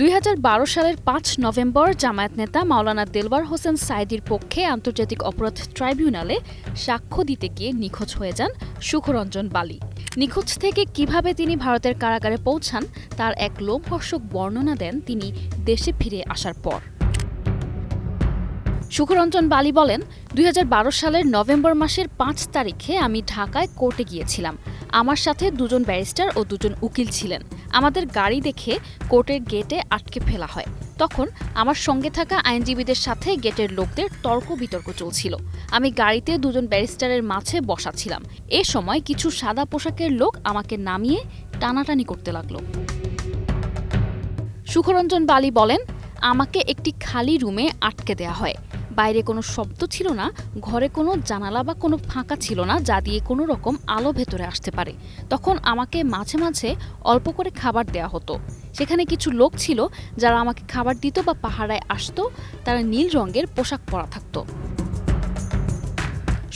দুই হাজার বারো সালের পাঁচ নভেম্বর জামায়াত নেতা মাওলানা দেলওয়ার হোসেন সাইদির পক্ষে আন্তর্জাতিক অপরাধ ট্রাইব্যুনালে সাক্ষ্য দিতে গিয়ে নিখোঁজ হয়ে যান সুখরঞ্জন বালি। নিখোঁজ থেকে কীভাবে তিনি ভারতের কারাগারে পৌঁছান, তার এক লোমহর্ষক বর্ণনা দেন তিনি দেশে ফিরে আসার পর। সুখরঞ্জন বালি বলেন, দুই হাজার বারো সালের নভেম্বর মাসের পাঁচ তারিখে আমি ঢাকায় কোর্টে গিয়েছিলাম। আমার সাথে দুজন ব্যারিস্টার ও দুজন উকিল ছিলেন। আমাদের গাড়ি দেখে কোর্টের গেটে আটকে ফেলা হয়। তখন আমার সঙ্গে থাকা আইনজীবীদের সাথে গেটের লোকদের তর্ক বিতর্ক চলছিল। আমি গাড়িতে দুজন ব্যারিস্টারের মাঝে বসা ছিলাম এ সময় কিছু সাদা পোশাকের লোক আমাকে নামিয়ে টানাটানি করতে লাগল। সুখরঞ্জন বালি বলেন, আমাকে একটি খালি রুমে আটকে দেয়া হয়। বাইরে কোনো শব্দ ছিল না, ঘরে কোনো জানালা বা কোনো ফাঁকা ছিল না যা দিয়ে কোনো রকম আলো ভেতরে আসতে পারে। তখন আমাকে মাঝে মাঝে অল্প করে খাবার দেয়া হতো। সেখানে কিছু লোক ছিল যারা আমাকে খাবার দিত বা পাহারায় আসতো, তারা নীল রঙের পোশাক পরা থাকতো।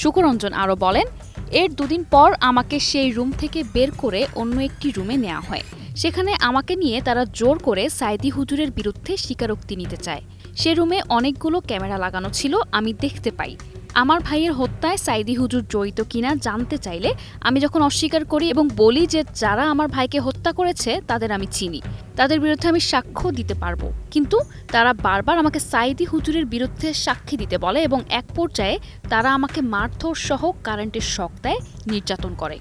সুখরঞ্জন আরও বলেন, এর দুদিন পর আমাকে সেই রুম থেকে বের করে অন্য একটি রুমে নেওয়া হয়। সেখানে আমাকে নিয়ে তারা জোর করে সাইদি হুজুরের বিরুদ্ধে স্বীকারোক্তি নিতে চায়। সে রুমে অনেকগুলো ক্যামেরা লাগানো ছিল, আমি দেখতে পাই। আমার ভাইয়ের হত্যায় সাইদি হুজুর জড়িত কিনা জানতে চাইলে আমি যখন অস্বীকার করি এবং বলি যে যারা আমার ভাইকে হত্যা করেছে, তাদের আমি চিনি। তাদের বিরুদ্ধে আমি সাক্ষ্য দিতে পারব। কিন্তু তারা বারবার আমাকে সাইদি হুজুরের বিরুদ্ধে সাক্ষী দিতে বলে এবং এক পর্যায়ে তারা আমাকে মারধর সহ কারেন্টের শক দেয়, নির্যাতন করে।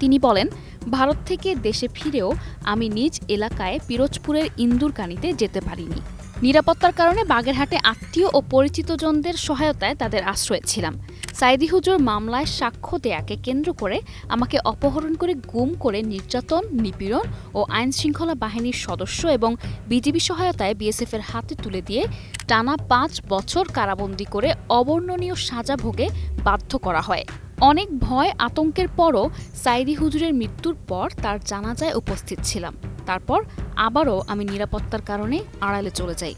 তিনি বলেন ভারত থেকে দেশে ফিরেও আমি নিজ এলাকায় পিরোজপুরের ইন্দুরকানিতে যেতে পারিনি। নিরাপত্তার কারণে বাগেরহাটে আত্মীয় ও পরিচিতজনদের সহায়তায় তাদের আশ্রয় ছিলাম। সাইদি হুজুর মামলায় সাক্ষ্য দেয়াকে কেন্দ্র করে আমাকে অপহরণ করে গুম করে নির্যাতন, নিপীড়ন ও আইন শৃঙ্খলা বাহিনীর সদস্য এবং বিজিবি সহায়তায় বিএসএফের হাতে তুলে দিয়ে টানা পাঁচ বছর কারাবন্দী করে অবর্ণনীয় সাজা ভোগে বাধ্য করা হয়। অনেক ভয় আতঙ্কের পরও সাইদি হুজুরের মৃত্যুর পর তার জানাজায় উপস্থিত ছিলাম। তারপর আবারও আমি নিরাপত্তার কারণে আড়ালে চলে যাই।